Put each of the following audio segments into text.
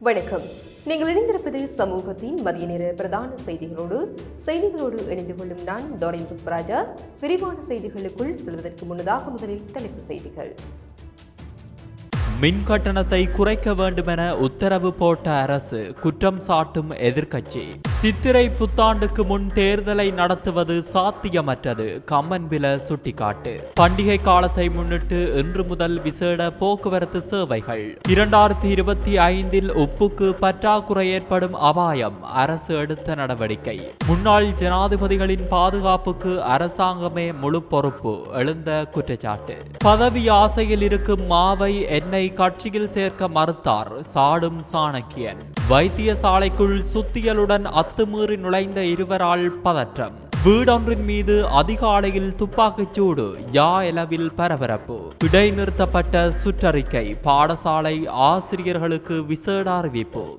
வணக்கம். நீங்கள் இணைந்திருப்பது சமூகத்தின் மதிய நேர பிரதான செய்திகளோடு செய்திகளோடு இணைந்து கொள்ளும் நான் டோரின் புஷ்பராஜா. விரிவான செய்திகளுக்குள் செல்வதற்கு முன்னதாக முதலில் தலைப்பு செய்திகள். மின் கட்டணத்தை குறைக்க வேண்டுமென உத்தரவு போட்ட அரசு குற்றம் சாட்டும் எதிர்க்கட்சி. சித்திரை புத்தாண்டுக்கு முன் தேர்தலை நடத்துவது சாத்தியமற்றது கம்மன்பில சுட்டிக்காட்டு. பண்டிகை காலத்தை முன்னிட்டு இன்று முதல் விசேட போக்குவரத்து சேவைகள். இரண்டாயிரத்தி இருபத்தி ஐந்தில் உப்புக்கு பற்றாக்குறை ஏற்படும் அபாயம் அரசு எடுத்த நடவடிக்கை. முன்னாள் ஜனாதிபதிகளின் பாதுகாப்புக்கு அரசாங்கமே முழு பொறுப்பு எழுந்த குற்றச்சாட்டு. பதவி ஆசையில் இருக்கும் மாவை என்னை கட்சியில் சேர்க்க மறுத்தார் சாடும் சாணக்கியன். வைத்தியசாலைக்குள் சுத்தியலுடன் அத்துமீறி நுழைந்த இருவரால் பதற்றம். வீடொன்றின் மீது அதிகாலையில் துப்பாக்கிச் சூடு யா எலவில் பரபரப்பு. இடைநிறுத்தப்பட்ட சுற்றறிக்கை பாடசாலை ஆசிரியர்களுக்கு விசேட அறிவிப்பு.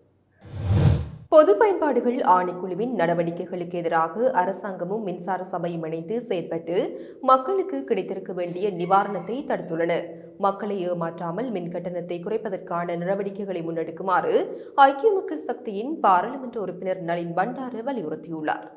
பொது பயன்பாடுகள் ஆணைக்குழுவின் நடவடிக்கைகளுக்கு எதிராக அரசாங்கமும் மின்சார சபையும் இணைந்து செயற்பட்டு மக்களுக்கு கிடைத்திருக்க வேண்டிய நிவாரணத்தை தடுத்துள்ளன. மக்களை ஏமாற்றாமல் மின் கட்டணத்தை குறைப்பதற்கான நடவடிக்கைகளை முன்னெடுக்குமாறு ஐக்கிய மக்கள் சக்தியின் பாராளுமன்ற உறுப்பினர் நளின் பண்டார வலியுறுத்தியுள்ளார்.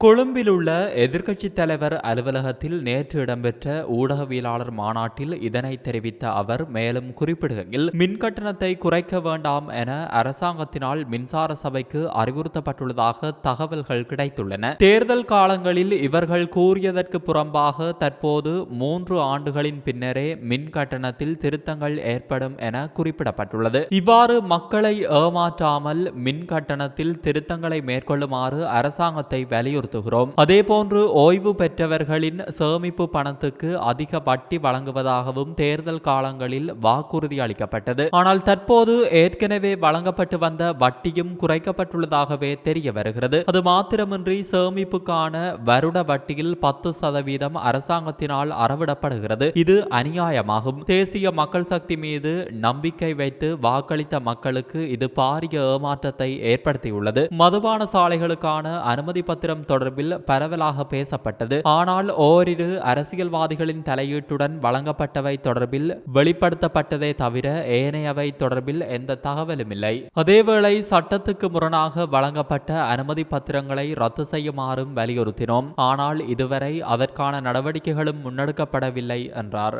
கொழும்பில் உள்ள எதிர்க்கட்சித் தலைவர் அலுவலகத்தில் நேற்று இடம்பெற்ற ஊடகவியலாளர் மாநாட்டில் இதனை தெரிவித்த அவர் மேலும் குறிப்பிடுகையில் மின் கட்டணத்தை குறைக்க வேண்டாம் என அரசாங்கத்தினால் மின்சார சபைக்கு அறிவுறுத்தப்பட்டுள்ளதாக தகவல்கள் கிடைத்துள்ளன. தேர்தல் காலங்களில் இவர்கள் கூறியதற்கு புறம்பாக தற்போது மூன்று ஆண்டுகளின் பின்னரே மின் கட்டணத்தில் திருத்தங்கள் ஏற்படும் என குறிப்பிடப்பட்டுள்ளது. இவ்வாறு மக்களை ஏமாற்றாமல் மின் கட்டணத்தில் திருத்தங்களை மேற்கொள்ளுமாறு அரசாங்கத்தை வலியுறுத்தி வலியுறுத்துகிறோம் அதேபோன்று ஓய்வு பெற்றவர்களின் சேமிப்பு பணத்துக்கு அதிக வட்டி வழங்குவதாகவும் தேர்தல் காலங்களில் வாக்குறுதி அளிக்கப்பட்டது. ஆனால் தற்போது ஏற்கனவே வழங்கப்பட்டு வந்த வட்டியும் குறைக்கப்பட்டுள்ளதாகவே தெரிய வருகிறது. அது மாத்திரமின்றி சேமிப்புக்கான வருட வட்டியில் பத்து சதவீதம் அரசாங்கத்தினால் அறவிடப்படுகிறது. இது அநியாயமாகும். தேசிய மக்கள் சக்தி மீது நம்பிக்கை வைத்து வாக்களித்த மக்களுக்கு இது பாரிய ஏமாற்றத்தை ஏற்படுத்தியுள்ளது. மதுபான சாலைகளுக்கான அனுமதி பத்திரம் தொடர்பில் பரவலாக பேசப்பட்டது. ஆனால் ஓரிரு அரசியல்வாதிகளின் தலையீட்டுடன் வழங்கப்பட்டவை தொடர்பில் வெளிப்படுத்தப்பட்டதே தவிர ஏனையவை தொடர்பில் எந்த தகவலும் இல்லை அதேவேளை சட்டத்துக்கு முரணாக வழங்கப்பட்ட அனுமதி பத்திரங்களை ரத்து செய்யுமாறும் வலியுறுத்தினோம். ஆனால் இதுவரை அதற்கான நடவடிக்கைகளும் முன்னெடுக்கப்படவில்லை என்றார்.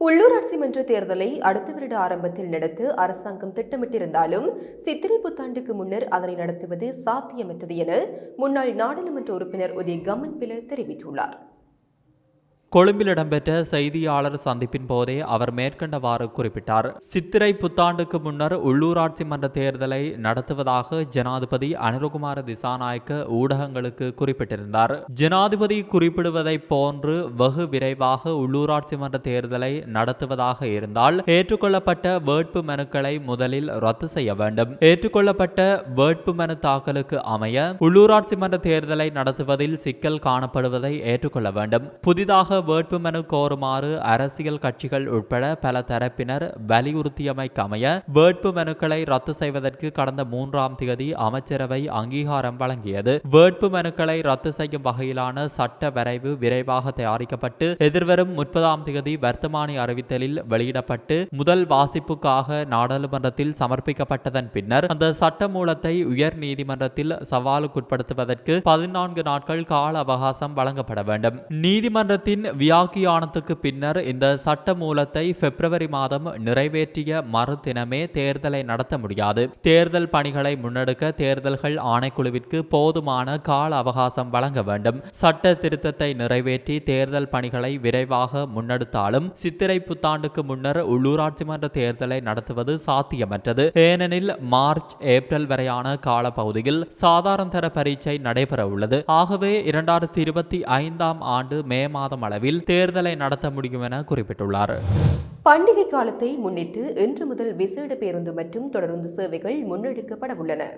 உள்ளூராட்சி மன்ற தேர்தலை அடுத்த வருட ஆரம்பத்தில் நடத்த அரசாங்கம் திட்டமிட்டிருந்தாலும் சித்திரை புத்தாண்டுக்கு முன்னர் அதனை நடத்துவது சாத்தியமற்றது என முன்னாள் நாடாளுமன்ற உறுப்பினர் உதய கமன் பில தெரிவித்துள்ளார். கொழும்பில் இடம்பெற்ற செய்தியாளர் சந்திப்பின் போதே அவர் மேற்கண்டவாறு குறிப்பிட்டார். சித்திரை புத்தாண்டுக்கு முன்னர் உள்ளூராட்சி மன்ற தேர்தலை நடத்துவதாக ஜனாதிபதி அனுரகுமார திசாநாயக்க ஊடகங்களுக்கு குறிப்பிட்டிருந்தார். ஜனாதிபதி குறிப்பிடுவதை போன்று வெகு விரைவாக உள்ளூராட்சி மன்ற தேர்தலை நடத்துவதாக இருந்தால் ஏற்றுக்கொள்ளப்பட்ட வேட்பு மனுக்களை முதலில் ரத்து செய்ய வேண்டும். ஏற்றுக்கொள்ளப்பட்ட வேட்பு மனு தாக்கலுக்கு அமைய உள்ளூராட்சி மன்ற தேர்தலை நடத்துவதில் சிக்கல் காணப்படுவதை ஏற்றுக்கொள்ள வேண்டும். புதிதாக வேட்புமனு கோருமாறு அரசியல் கட்சிகள் உட்பட பல தரப்பினர் வலியுறுத்தியமைக்கமைய வேட்புமனுக்களை ரத்து செய்வதற்கு கடந்த மூன்றாம் தேதி அமைச்சரவை அங்கீகாரம் வழங்கியது. வேட்புமனுக்களை ரத்து செய்யும் வகையிலான சட்ட வரைவு விரைவாக தயாரிக்கப்பட்டு எதிர்வரும் முப்பதாம் தேதி வர்த்தமானி அறிவித்தலில் வெளியிடப்பட்டு முதல் வாசிப்புக்காக நாடாளுமன்றத்தில் சமர்ப்பிக்கப்பட்டதன் பின்னர் அந்த சட்ட மூலத்தை உயர் நீதிமன்றத்தில் சவாலுக்குட்படுத்துவதற்கு பதினான்கு நாட்கள் கால அவகாசம் வழங்கப்பட வேண்டும். நீதிமன்றத்தின் வியாக்கியானத்துக்கு பின்னர் இந்த சட்ட மூலத்தை பிப்ரவரி மாதம் நிறைவேற்றிய மறுதினமே தேர்தலை நடத்த முடியாது. தேர்தல் பணிகளை முன்னெடுக்க தேர்தல்கள் ஆணைக்குழுவிற்கு போதுமான கால அவகாசம் வழங்க வேண்டும். சட்ட திருத்தத்தை நிறைவேற்றி தேர்தல் பணிகளை விரைவாக முன்னெடுத்தாலும் சித்திரை புத்தாண்டுக்கு முன்னர் உள்ளூராட்சி மன்ற தேர்தலை நடத்துவது சாத்தியமற்றது. ஏனெனில் மார்ச் ஏப்ரல் வரையான காலப்பகுதியில் சாதாரண தர பரீட்சை நடைபெற உள்ளது ஆகவே இரண்டாயிரத்தி இருபத்தி ஐந்தாம் ஆண்டு மே மாதம் அளவில் தேர்தலை நடத்த முடியும் என குறிப்பிட்டுள்ளார். பண்டிகை காலத்தை முன்னிட்டு இன்று முதல் விசேட பேருந்து மற்றும் தொடருந்து சேவைகள் முன்னெடுக்கப்பட உள்ளன.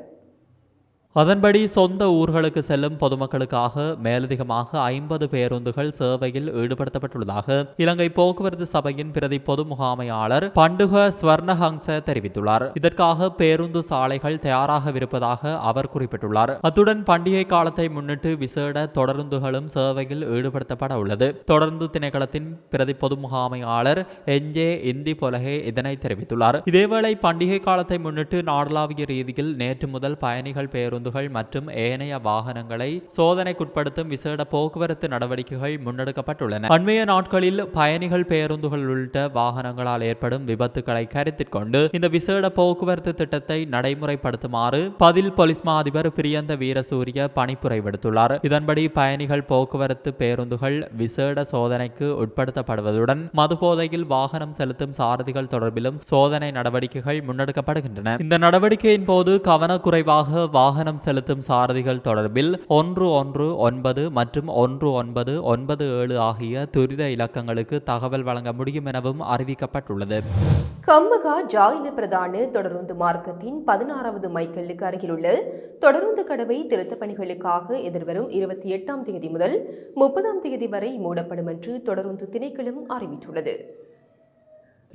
அதன்படி சொந்த ஊர்களுக்கு செல்லும் பொதுமக்களுக்காக மேலதிகமாக ஐம்பது பேருந்துகள் சேவையில் ஈடுபடுத்தப்பட்டுள்ளதாக இலங்கை போக்குவரத்து சபையின் பிரதி பொது முகாமையாளர் பண்டுக ஸ்வர்ணஹங்ச தெரிவித்துள்ளார். இதற்காக பேருந்து சாலைகள் தயாராகவிருப்பதாக அவர் குறிப்பிட்டுள்ளார். அத்துடன் பண்டிகை காலத்தை முன்னிட்டு விசேட தொடருந்துகளும் சேவையில் ஈடுபடுத்தப்பட உள்ளது. தொடர்ந்து திணைக்களத்தின் பிரதி பொது முகாமையாளர் என்ஜே இந்தி பொலகே இதனை தெரிவித்துள்ளார். இதேவேளை பண்டிகை காலத்தை முன்னிட்டு நாடளாவிய ரீதியில் நேற்று முதல் பயணிகள் பேருந்து பேருந்துகள் மற்றும் ஏனைய வாகனங்களை சோதனைக்குட்படுத்தும் விசேட போக்குவரத்து நடவடிக்கைகள் முன்னெடுக்கப்பட்டுள்ளன. அண்மைய நாட்களில் பயணிகள் பேருந்துகள் உள்ளிட்ட வாகனங்களால் ஏற்படும் விபத்துக்களை கருத்தில் கொண்டு இந்த விசேட போக்குவரத்து திட்டத்தை நடைமுறைப்படுத்துமாறு பதில் போலீஸ் மா அதிபர் பிரியந்த வீரசூரிய பணிப்புரை விடுத்துள்ளார் இதன்படி பயணிகள் போக்குவரத்து பேருந்துகள் விசேட சோதனைக்கு உட்படுத்தப்படுவதுடன் மதுபோதையில் வாகனம் செலுத்தும் சாரதிகள் தொடர்பிலும் சோதனை நடவடிக்கைகள் முன்னெடுக்கப்படுகின்றன. இந்த நடவடிக்கையின் போது கவனக்குறைவாக வாகனம் செலுத்தும் சாரதிகள் தொடர்பில் ஒன்று ஒன்று ஒன்பது மற்றும் ஒன்று ஒன்பது ஒன்பது ஏழு ஆகிய துரித இலக்கங்களுக்கு தகவல் வழங்க முடியும் எனவும் அறிவிக்கப்பட்டுள்ளது. கம்பகா ஜாயில பிரதான தொடருந்து மார்க்கத்தின் பதினாறாவது மைக்கல்லுக்கு அருகிலுள்ள தொடருந்து கடவை திருத்தப் பணிகளுக்காக எதிர்வரும் இருபத்தி எட்டாம் தேதி முதல் முப்பதாம் தேதி வரை மூடப்படும் என்று தொடருந்து திணைக்களம் அறிவித்துள்ளது.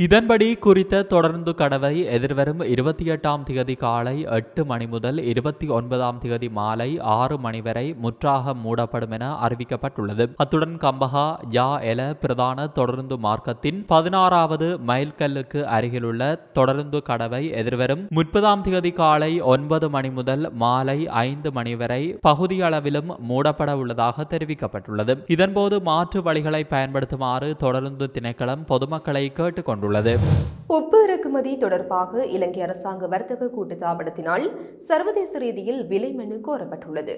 இதன்படி குறித்த தொடர்ந்து கடவை எதிர்வரும் இருபத்தி எட்டாம் திகதி காலை எட்டு மணி முதல் இருபத்தி ஒன்பதாம் திகதி மாலை ஆறு மணி வரை முற்றாக மூடப்படும் என அறிவிக்கப்பட்டுள்ளது. அத்துடன் கம்பஹா யா எல பிரதான தொடருந்து மார்க்கத்தின் பதினாறாவது மைல்கல்லுக்கு அருகிலுள்ள தொடருந்து கடவை எதிர்வரும் முப்பதாம் திகதி காலை ஒன்பது மணி முதல் மாலை ஐந்து மணி வரை பகுதியளவிலும் மூடப்பட உள்ளதாக தெரிவிக்கப்பட்டுள்ளது. இதன்போது மாற்று வழிகளை பயன்படுத்துமாறு தொடருந்து திணைக்களம் பொதுமக்களை கேட்டுக்கொண்டுள்ளது. உப்பு இறக்குமதி தொடர்பாக இலங்கை அரசாங்க வர்த்தக கூட்டு தாபனத்தினால் சர்வதேச ரீதியில் விலை மனு கோரப்பட்டுள்ளது.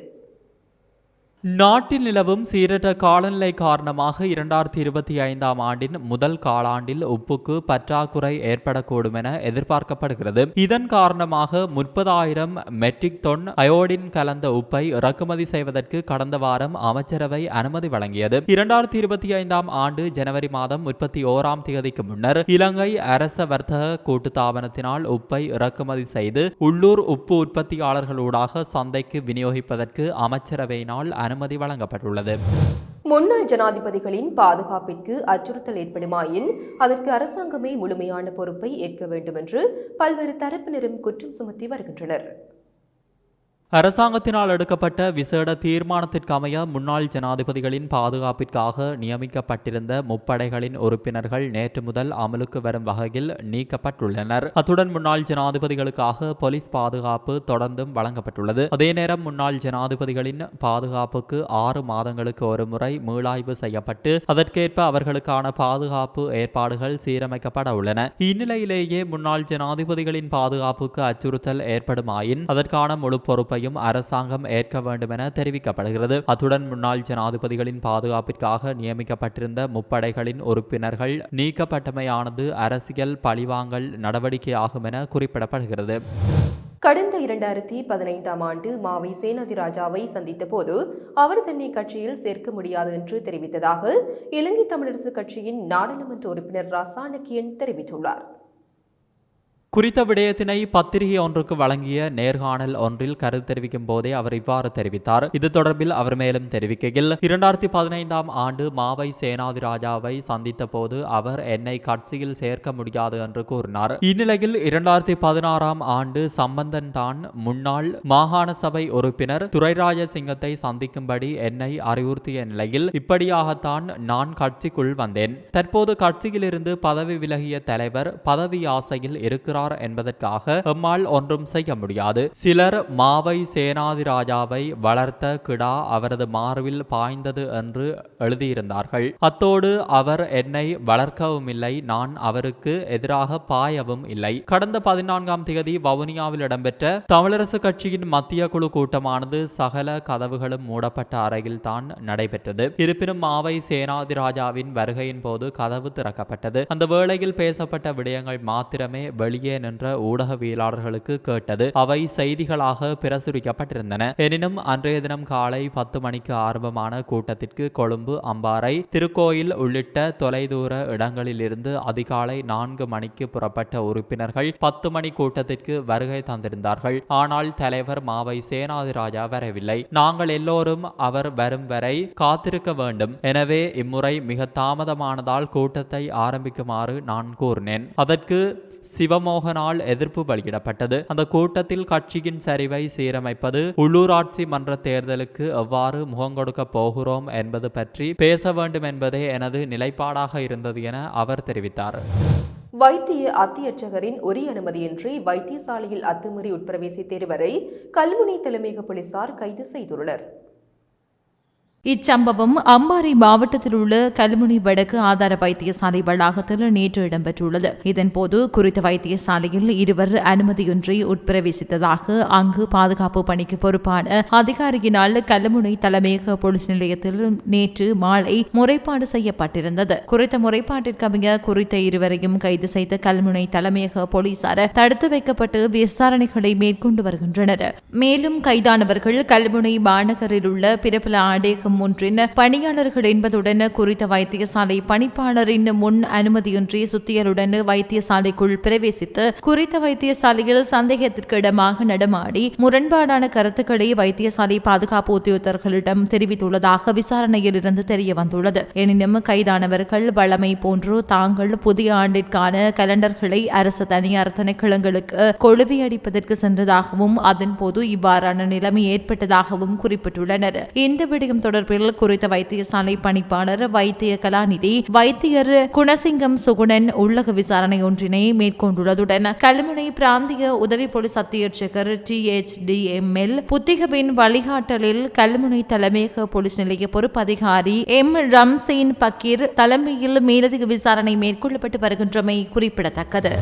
நாட்டில் நிலவும் சீரற்ற காலநிலை காரணமாக இரண்டாயிரத்தி இருபத்தி ஐந்தாம் ஆண்டின் முதல் காலாண்டில் உப்புக்கு பற்றாக்குறை ஏற்படக்கூடும் என எதிர்பார்க்கப்படுகிறது. இதன் காரணமாக முப்பதாயிரம் மெட்ரிக் தொன் அயோடின் கலந்த உப்பை இறக்குமதி செய்வதற்கு கடந்த வாரம் அமைச்சரவை அனுமதி வழங்கியது. இரண்டாயிரத்தி இருபத்தி ஐந்தாம் ஆண்டு ஜனவரி மாதம் முப்பத்தி ஓராம் தேதிக்கு முன்னர் இலங்கை அரச வர்த்தக கூட்டுத்தாபனத்தினால் உப்பை இறக்குமதி செய்து உள்ளூர் உப்பு உற்பத்தியாளர்களூடாக சந்தைக்கு விநியோகிப்பதற்கு அமைச்சரவையினால் அனுமதி வழங்கப்பட்டுள்ளது. முன்னாள் ஜனாதிபதிகளின் பாதுகாப்பிற்கு அச்சுறுத்தல் ஏற்படுமாயின் அதற்கு அரசாங்கமே முழுமையான பொறுப்பை ஏற்க வேண்டும் என்று பல்வேறு தரப்பினரும் குற்றம் சுமத்தி வருகின்றனர். அரசாங்கத்தினால் எடுக்கப்பட்ட விசேட தீர்மானத்திற்கு அமைய முன்னாள் ஜனாதிபதிகளின் பாதுகாப்பிற்காக நியமிக்கப்பட்டிருந்த முப்படைகளின் உறுப்பினர்கள் நேற்று முதல் அமலுக்கு வரும் வகையில் நீக்கப்பட்டுள்ளனர். அத்துடன் முன்னாள் ஜனாதிபதிகளுக்காக போலீஸ் பாதுகாப்பு தொடர்ந்தும் வழங்கப்பட்டுள்ளது. அதே நேரம் முன்னாள் ஜனாதிபதிகளின் பாதுகாப்புக்கு ஆறு மாதங்களுக்கு ஒரு முறை மீளாய்வு செய்யப்பட்டு அதற்கேற்ப அவர்களுக்கான பாதுகாப்பு ஏற்பாடுகள் சீரமைக்கப்பட உள்ளன. இந்நிலையிலேயே முன்னாள் ஜனாதிபதிகளின் பாதுகாப்புக்கு அச்சுறுத்தல் ஏற்படுமாயின் அதற்கான முழு பொறுப்பை பொறுப்பையும் அரசாங்கம் ஏற்க வேண்டும் என தெரிவிக்கப்படுகிறது. அத்துடன் முன்னாள் ஜனாதிபதிகளின் பாதுகாப்பிற்காக நியமிக்கப்பட்டிருந்த முப்படைகளின் உறுப்பினர்கள் நீக்கப்பட்டமையானது அரசியல் பழிவாங்கல் நடவடிக்கையாகும் என குறிப்பிடப்படுகிறது. கடந்த இரண்டாயிரத்தி பதினைந்தாம் ஆண்டு மாவை சேனாதிராஜாவை சந்தித்த போது அவர் தன்னை கட்சியில் சேர்க்க முடியாது என்று தெரிவித்ததாக இலங்கை தமிழரசு கட்சியின் நாடாளுமன்ற உறுப்பினர் ரசானக்கியன் தெரிவித்துள்ளார். குறித்த விடயத்தினை பத்திரிகை ஒன்றுக்கு வழங்கிய நேர்காணல் ஒன்றில் கருத்து தெரிவிக்கும் போதே அவர் இவ்வாறு தெரிவித்தார். இது தொடர்பில் அவர் மேலும் தெரிவிக்கையில் இரண்டாயிரத்தி பதினைந்தாம் ஆண்டு மாவை சேனாதிராஜாவை சந்தித்த போது அவர் என்னை கட்சியில் சேர்க்க முடியாது என்று கூறினார். இந்நிலையில் இரண்டாயிரத்தி பதினாறாம் ஆண்டு சம்பந்தன் தான் முன்னாள் மாகாண சபை உறுப்பினர் துரைராஜ சிங்கத்தை சந்திக்கும்படி என்னை அறிவுறுத்திய நிலையில் இப்படியாகத்தான் நான் கட்சிக்குள் வந்தேன். தற்போது கட்சியிலிருந்து பதவி விலகிய தலைவர் பதவி ஆசையில் இருக்கிறார் என்பதற்காக எம்மால் ஒன்றும் செய்ய முடியாது. சிலர் மாவை சேனாதிராஜாவை வளர்த்த கிடா அவரது மார்பில் பாய்ந்தது என்று எழுதியிருந்தார்கள். அத்தோடு அவர் என்னை வளர்க்கவும் இல்லை நான் அவருக்கு எதிராக பாயவும் இல்லை. கடந்த பதினான்காம் தேதி வவுனியாவில் இடம்பெற்ற தமிழரசு கட்சியின் மத்திய குழு கூட்டமானது சகல கதவுகளும் மூடப்பட்ட அறையில் தான் நடைபெற்றது. இருப்பினும் மாவை சேனாதிராஜாவின் வருகையின் போது கதவு திறக்கப்பட்டது. அந்த வேளையில் பேசப்பட்ட விடயங்கள் மாத்திரமே வெளியே வெளியே நின்ற ஊடகவியலாளர்களுக்கு கேட்டது அவை செய்திகளாக பிரசுரிக்கப்பட்டிருந்தன. எனினும் அன்றைய தினம் காலை பத்து மணிக்கு ஆரம்பமான கூட்டத்திற்கு கொழும்பு அம்பாறை திருக்கோயில் உள்ளிட்ட தொலைதூர இடங்களிலிருந்து அதிகாலை நான்கு மணிக்கு புறப்பட்ட உறுப்பினர்கள் பத்து மணி கூட்டத்திற்கு வருகை தந்திருந்தார்கள். ஆனால் தலைவர் மாவை சேனாதிராஜா வரவில்லை. நாங்கள் எல்லோரும் அவர் வரும் வரை காத்திருக்க வேண்டும். எனவே இம்முறை மிக தாமதமானதால் கூட்டத்தை ஆரம்பிக்குமாறு நான் கூறினேன். அதற்கு மன்மோகனால் எதிர்ப்பு வெளியிடப்பட்டது. அந்த கூட்டத்தில் கட்சியின் சரிவை சீரமைப்பது உள்ளூராட்சி மன்ற தேர்தலுக்கு எவ்வாறு முகங்கொடுக்க போகிறோம் என்பது பற்றி பேச வேண்டும் என்பதே எனது நிலைப்பாடாக இருந்தது என அவர் தெரிவித்தார். வைத்திய அத்தியட்சகரின் உரிய அனுமதியின்றி வைத்தியசாலையில் அத்துமீறி உட்பிரவேசித்த இருவரை கல்முனை தலைமையக போலீசார் கைது செய்துள்ளனர். இச்சம்பவம் அம்பாறை மாவட்டத்தில் உள்ள கல்முனை வடக்கு ஆதார வைத்தியசாலை வளாகத்தில் நேற்று இடம்பெற்றுள்ளது. இதன்போது குறித்த வைத்தியசாலையில் இருவர் அனுமதியின்றி உட்பிரவேசித்ததாக அங்கு பாதுகாப்பு பணிக்கு பொறுப்பான அதிகாரியினால் கல்முனை தலைமையக போலீஸ் நிலையத்தில் நேற்று மாலை முறைப்பாடு செய்யப்பட்டிருந்தது. குறித்த முறைப்பாட்டிற்கமைய குறித்த இருவரையும் கைது செய்த கல்முனை தலைமையக போலீசார் தடுத்து வைக்கப்பட்டு விசாரணைகளை மேற்கொண்டு வருகின்றனர். மேலும் கைதானவர்கள் கல்முனை மாநகரில் உள்ள பிரபல ஆடேகம் ஒன்றின் பணியாளர்கள் என்பதுடன் குறித்த வைத்தியசாலை பணிப்பாளரின் முன் அனுமதியின்றி சுத்தியலுடன் வைத்தியசாலைக்குள் பிரவேசித்து குறித்த வைத்தியசாலையில் சந்தேகத்திற்கு இடமாக நடமாடி முரண்பாடான கருத்துக்களை வைத்தியசாலை பாதுகாப்பு உத்தியோகத்தர்களிடம் தெரிவித்துள்ளதாக விசாரணையில் இருந்து தெரிய வந்துள்ளது எனினும் கைதானவர்கள் வழமை போன்று தாங்கள் புதிய ஆண்டிற்கான கலண்டர்களை அரசு தனியார் திணைக்களங்களுக்கு கொழுவி அடிப்பதற்கு சென்றதாகவும் அதன்போது இவ்வாறான நிலைமை ஏற்பட்டதாகவும் குறிப்பிட்டுள்ளனர். இந்த விடயம் தொடர்பில் குறித்த வைத்தியசாலை பணிப்பாளர் வைத்திய கலாநிதி வைத்தியர் குணசிங்கம் சுகுணன் உள்ளக விசாரணை ஒன்றினை மேற்கொண்டுள்ளதுடன் கல்முனை பிராந்திய உதவி போலீஸ் அத்தியட்சகர் D H D M L புத்திகவின் வழிகாட்டலில் கல்முனை தலைமையக போலீஸ் நிலைய பொறுப்பு அதிகாரி எம். ரம்சீன் பக்கீர் தலைமையில் மேலதிக விசாரணை மேற்கொள்ளப்பட்டு வருகின்றமை குறிப்பிடத்தக்கது.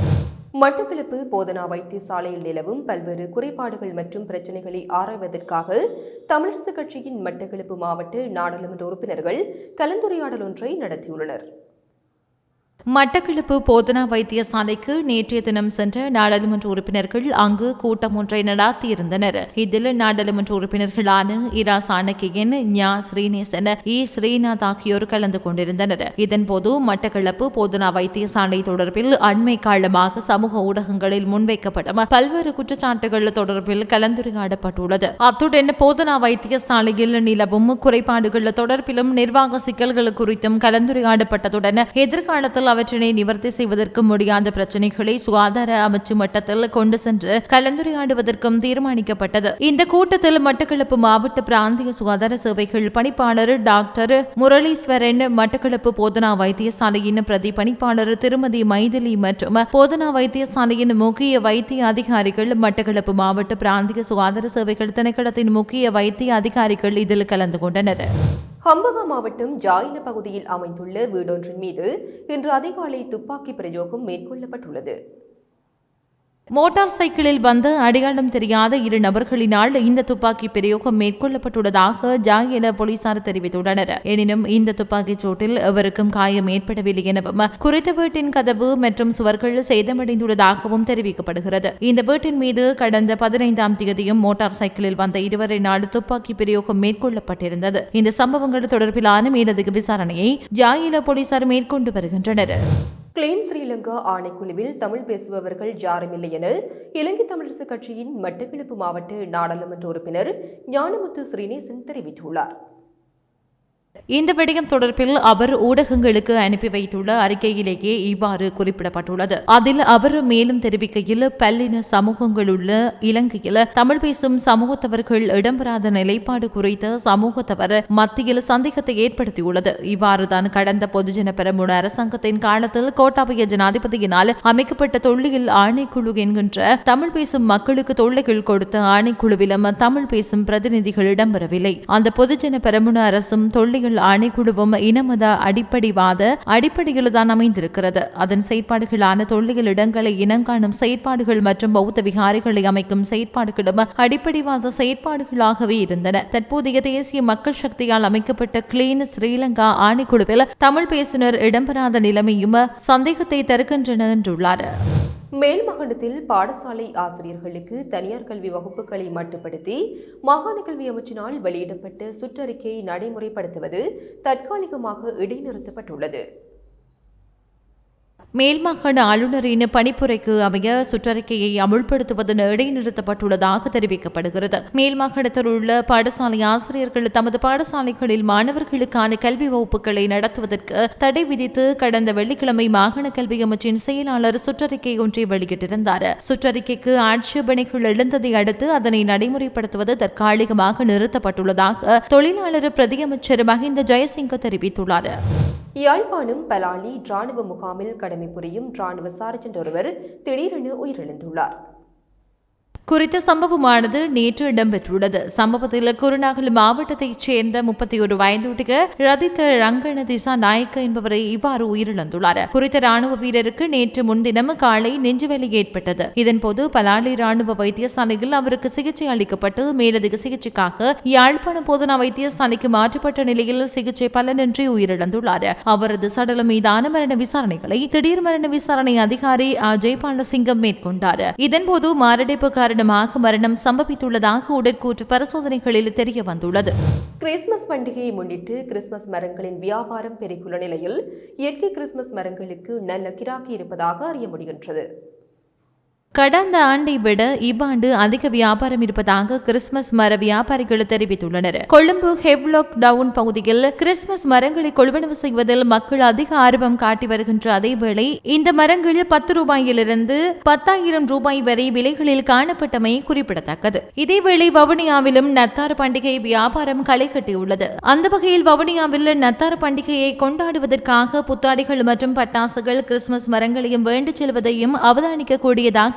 மட்டக்களப்பு போதனா வைத்தியசாலையில் நிலவும் பல்வேறு குறைபாடுகள் மற்றும் பிரச்சினைகளை ஆராய்வதற்காக தமிழரசுக் கட்சியின் மட்டக்களப்பு மாவட்ட நாடாளுமன்ற உறுப்பினர்கள் கலந்துரையாடல் ஒன்றை நடத்தியுள்ளனர். மட்டக்களப்பு போதனா வைத்தியசாலைக்கு நேற்றைய தினம் சென்ற நாடாளுமன்ற உறுப்பினர்கள் அங்கு கூட்டம் ஒன்றை நடாத்தியிருந்தனர். இதில் நாடாளுமன்ற உறுப்பினர்களான இரா சாணக்கியன் ஞா ஸ்ரீநேசன் இ ஸ்ரீநாத் ஆகியோர் கலந்து கொண்டிருந்தனர். இதன்போது மட்டக்களப்பு போதனா வைத்தியசாலை தொடர்பில் அண்மை காலமாக சமூக ஊடகங்களில் முன்வைக்கப்படும் பல்வேறு குற்றச்சாட்டுகள் தொடர்பில் கலந்துரையாடப்பட்டுள்ளது. அத்துடன் போதனா வைத்தியசாலையில் நிலவும் குறைபாடுகள் தொடர்பிலும் நிர்வாக சிக்கல்கள் குறித்தும் கலந்துரையாடப்பட்டதுடன் எதிர்காலத்தில் அவற்றினை நிவர்த்தி செய்வதற்கு முடியாத பிரச்சினைகளை சுகாதார அமைச்சு மட்டத்தில் கொண்டு சென்று கலந்துரையாடுவதற்கும் தீர்மானிக்கப்பட்டது. இந்த கூட்டத்தில் மட்டக்களப்பு மாவட்ட பிராந்திய சுகாதார சேவைகள் பணிப்பாளர் டாக்டர் முரளீஸ்வரன் மட்டக்களப்பு போதனா வைத்தியசாலையின் பிரதி பணிப்பாளர் திருமதி மைதிலி மற்றும் போதனா வைத்தியசாலையின் முக்கிய வைத்திய அதிகாரிகள் மட்டக்களப்பு மாவட்ட பிராந்திய சுகாதார சேவைகள் திணைக்களத்தின் முக்கிய வைத்திய அதிகாரிகள் இதில் கலந்து கொண்டனர். ஹம்பகா மாவட்டம் ஜாயில பகுதியில் அமைந்துள்ள வீடொன்றின் மீது இன்று அதிகாலை துப்பாக்கி பிரயோகம் மேற்கொள்ளப்பட்டுள்ளது. மோட்டார் சைக்கிளில் வந்த அடையாளம் தெரியாத இரு நபர்களினால் இந்த துப்பாக்கி பிரயோகம் மேற்கொள்ளப்பட்டுள்ளதாக ஜாயல போலீசார் தெரிவித்துள்ளனர். எனினும் இந்த துப்பாக்கிச் சூட்டில் எவருக்கும் காயம் ஏற்படவில்லை எனவும் குறித்த வீட்டின் கதவு மற்றும் சுவர்கள் சேதமடைந்துள்ளதாகவும் தெரிவிக்கப்படுகிறது. இந்த வீட்டின் மீது கடந்த பதினைந்தாம் தேதியும் மோட்டார் சைக்கிளில் வந்த இருவரினால் துப்பாக்கி பிரயோகம் மேற்கொள்ளப்பட்டிருந்தது. இந்த சம்பவங்கள் தொடர்பிலான மேலதிக விசாரணையை ஜாயில போலீசார் மேற்கொண்டு வருகின்றனர். கிளீன் ஸ்ரீலங்கா ஆணைக்குழுவில் தமிழ் பேசுபவர்கள் யாருமில்லை என இலங்கை தமிழரசு கட்சியின் மட்டக்களப்பு மாவட்ட நாடாளுமன்ற உறுப்பினர் ஞானமுத்து ஸ்ரீநேசன் தெரிவித்துள்ளார். இந்த விடயம் தொடர்பில் அவர் ஊடகங்களுக்கு அனுப்பி வைத்துள்ள அறிக்கையிலேயே இவ்வாறு குறிப்பிடப்பட்டுள்ளது. அதில் அவர் மேலும் தெரிவிக்கையில் பல்லின சமூகங்களுள்ள இலங்கையில் தமிழ் பேசும் சமூகத்தவர்கள் இடம்பெறாத நிலைப்பாடு குறித்த சமூகத்தவர் மத்தியில் சந்தேகத்தை ஏற்படுத்தியுள்ளது. இவ்வாறுதான் கடந்த பொதுஜன பெரமுன அரசாங்கத்தின் காலத்தில் கோட்டாபய ஜனாதிபதியினால் அமைக்கப்பட்ட தொல்லியல் ஆணைக்குழு என்கின்ற தமிழ் பேசும் மக்களுக்கு தொல்லைகள் கொடுத்த ஆணைக்குழுவிலும் தமிழ் பேசும் பிரதிநிதிகள் இடம்பெறவில்லை. அந்த பொதுஜன பெரமுன அரசும் தொல்லியல் ஆணைக்குழுவும் இனமத அடிப்படைவாத அடிப்படையில் தான் அமைந்திருக்கிறது. அதன் செயற்பாடுகளான தொல்லியல் இடங்களை இனங்காணும் செயற்பாடுகள் மற்றும் பௌத்த விகாரிகளை அமைக்கும் செயற்பாடுகளும் அடிப்படைவாத செயற்பாடுகளாகவே இருந்தன. தற்போதைய தேசிய மக்கள் சக்தியால் அமைக்கப்பட்ட கிளீன் ஸ்ரீலங்கா ஆணைக்குழுவில் தமிழ் பேசினர் இடம்பெறாத நிலைமையும் சந்தேகத்தை தருகின்றன என்றுள்ளார். மேல்மாகாணத்தில் பாடசாலை ஆசிரியர்களுக்கு தனியார் கல்வி வகுப்புகளை மட்டுப்படுத்தி மாகாண கல்வி அமைச்சினால் வெளியிடப்பட்ட சுற்றறிக்கையை நடைமுறைப்படுத்துவது தற்காலிகமாக இடைநிறுத்தப்பட்டுள்ளது. மேல்மாகாண ஆளுநரின் பணிப்புரைக்கு அமைய சுற்றறிக்கையை அமுல்படுத்துவதன் இடைநிறுத்தப்பட்டுள்ளதாக தெரிவிக்கப்படுகிறது. மேல்மாகாணத்தில் உள்ள பாடசாலை ஆசிரியர்கள் தமது பாடசாலைகளில் மாணவர்களுக்கான கல்வி வகுப்புகளை நடத்துவதற்கு தடை விதித்து கடந்த வெள்ளிக்கிழமை மாகாண கல்வி அமைச்சின் செயலாளர் சுற்றறிக்கை ஒன்றை வெளியிட்டிருந்தார். சுற்றறிக்கைக்கு ஆட்சேபனைகள் எழுந்ததை அடுத்து அதனை நடைமுறைப்படுத்துவது தற்காலிகமாக நிறுத்தப்பட்டுள்ளதாக தொழிலாளர் பிரதியமைச்சர் மஹிந்த ஜெயசிங்க தெரிவித்துள்ளார். யாழ்ப்பாணம் பலாலி ராணுவ முகாமில் கடமை புரியும் ராணுவ சார்ஜென்ட் ஒருவர் திடீரென உயிரிழந்துள்ளார். குறித்த சம்பவமானது நேற்று இடம்பெற்றுள்ளது. சம்பவத்தில் குருநாகல் மாவட்டத்தைச் சேர்ந்த முப்பத்தி ஒரு வயதுடைய ரதித்த ரங்கன திசா நாயக்க என்பவரை இவ்வாறு உயிரிழந்துள்ளார். குறித்த ராணுவ வீரருக்கு நேற்று முன்தினம் காலை நெஞ்சுவலி ஏற்பட்டது. இதன்போது பலாலி ராணுவ வைத்தியசாலையில் அவருக்கு சிகிச்சை அளிக்கப்பட்டு மேலதிக சிகிச்சைக்காக யாழ்ப்பாணம் போதனா வைத்தியசாலைக்கு மாற்றப்பட்ட நிலையில் சிகிச்சை பலனின்றி உயிரிழந்துள்ளார். அவரது சடலம் மீதான மரண விசாரணைகளை திடீர் மரண விசாரணை அதிகாரி அஜய் ஜெயபாலசிங்கம் மேற்கொண்டார். இதன்போது மாரடைப்பு காரணமாக மரணம் சம்பவித்துள்ளதாக உடற்கூற்று பரிசோதனைகளில் தெரிய வந்துள்ளது கிறிஸ்துமஸ் பண்டிகையை முன்னிட்டு கிறிஸ்துமஸ் மரங்களின் வியாபாரம் பெருகியுள்ள நிலையில் இயற்கை கிறிஸ்துமஸ் மரங்களுக்கு நல்ல கிராக்கி இருப்பதாக அறிய முடிகின்றது. கடந்த ஆண்டை விட இவ்வாண்டு அதிக வியாபாரம் இருப்பதாக கிறிஸ்துமஸ் மர வியாபாரிகள் தெரிவித்துள்ளனர். கொழும்பு ஹெவ்லாக் டவுன் பகுதியில் கிறிஸ்துமஸ் மரங்களை கொள்வனவு செய்வதில் மக்கள் அதிக ஆர்வம் காட்டி வருகின்ற அதேவேளை இந்த மரங்கள் பத்து ரூபாயிலிருந்து பத்தாயிரம் ரூபாய் வரை விலைகளில் காணப்பட்டமை குறிப்பிடத்தக்கது. இதேவேளை வவுனியாவிலும் நத்தார் பண்டிகை வியாபாரம் களை கட்டியுள்ளது. அந்த வகையில் வவுனியாவில் நத்தார் பண்டிகையை கொண்டாடுவதற்காக புத்தாடைகள் மற்றும் பட்டாசுகள் கிறிஸ்துமஸ் மரங்களையும் வேண்டிச் செல்வதையும் அவதானிக்கக்கூடியதாக